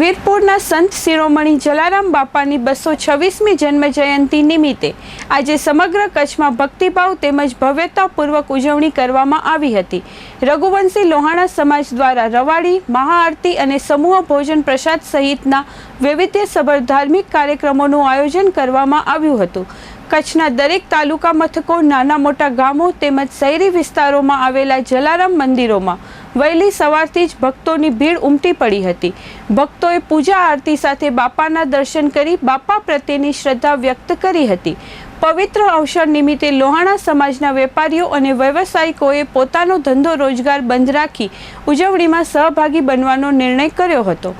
વીરપુરના સંત શિરોમણી જલારામ બાપાની બસો છવ્વીસમી જન્મ જયંતિ નિમિત્તે આજે સમગ્ર કચ્છમાં ભક્તિભાવ તેમજ ભવ્યતાપૂર્વક ઉજવણી કરવામાં આવી હતી. રઘુવંશી લોહાણા સમાજ દ્વારા રવાડી, મહાઆરતી અને સમૂહ ભોજન પ્રસાદ સહિતના વૈવિધ્યસભર ધાર્મિક કાર્યક્રમોનું આયોજન કરવામાં આવ્યું હતું. કચ્છના દરેક તાલુકા મથકો, નાના મોટા ગામો તેમજ શહેરી વિસ્તારોમાં આવેલા જલારામ મંદિરોમાં વહેલી સવારથી જ ભક્તોની ભીડ ઉમટી પડી હતી. ભક્તોએ પૂજા આરતી સાથે બાપાના દર્શન કરી બાપા પ્રત્યેની શ્રદ્ધા વ્યક્ત કરી હતી. પવિત્ર અવસર નિમિત્તે લોહાણા સમાજના વેપારીઓ અને વ્યવસાયિકોએ પોતાનો ધંધો રોજગાર બંધ રાખી ઉજવણીમાં સહભાગી બનવાનો નિર્ણય કર્યો હતો.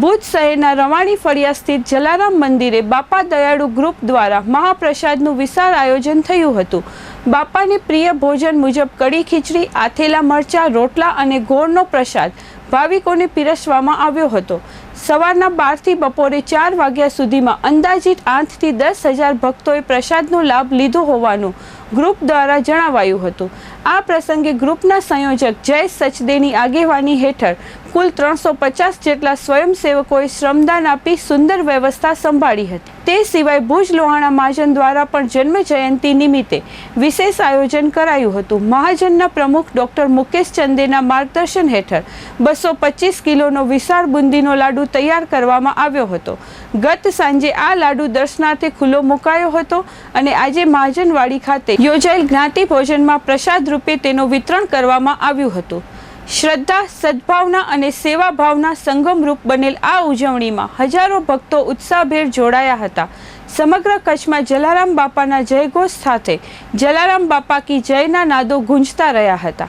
ભુજ શહેરના રવાણી ફળિયા સ્થિત જલારામ મંદિરે બાપા દયાળુ ગ્રુપ દ્વારા મહાપ્રસાદનું વિશાળ આયોજન થયું હતું. બાપાને પ્રિય ભોજન મુજબ કડી ખીચડી, આથેલા મરચા, રોટલા અને ગોળનો પ્રસાદ ભાવિકોને પીરસવામાં આવ્યો હતો. સવારના બારથી બપોરે ચાર વાગ્યા સુધીમાં અંદાજિત આઠથી દસ હજાર ભક્તોએ પ્રસાદનો લાભ લીધો હોવાનું ગ્રુપ દ્વારા જણાવાયું હતું. આ પ્રસંગે ગ્રુપના સંયોજક જય સચદેની આગેવાની હેઠળ કુલ ત્રણસો પચાસ જેટલા સ્વયંસેવકોએ શ્રમદાન આપી સુંદર વ્યવસ્થા સંભાળી હતી. તે સિવાય ભુજ લોહાણા મહાજન દ્વારા પણ જન્મ જયંતિ નિમિત્તે વિશેષ આયોજન કરાયું હતું. મહાજનના પ્રમુખ ડોક્ટર મુકેશ ચંદેના માર્ગદર્શન હેઠળ બસો પચીસ કિલોનો વિશાળ બુંદીનો લાડુ તૈયાર કરવામાં આવ્યો હતો. ગત સાંજે આ લાડુ દર્શનાર્થે ખુલ્લો મુકાયો હતો અને આજે મહાજનવાડી ખાતે યોજાયેલ જ્ઞાતિ ભોજનમાં પ્રસાદ રૂપે તેનું વિતરણ કરવામાં આવ્યું હતું. શ્રદ્ધા, સદભાવના અને સેવાભાવના સંગમરૂપ બનેલ આ ઉજવણીમાં હજારો ભક્તો ઉત્સાહભેર જોડાયા હતા. સમગ્ર કચ્છમાં જલારામ બાપાના જયઘોષ સાથે જલારામ બાપા કી જયના નાદો ગુંજતા રહ્યા હતા.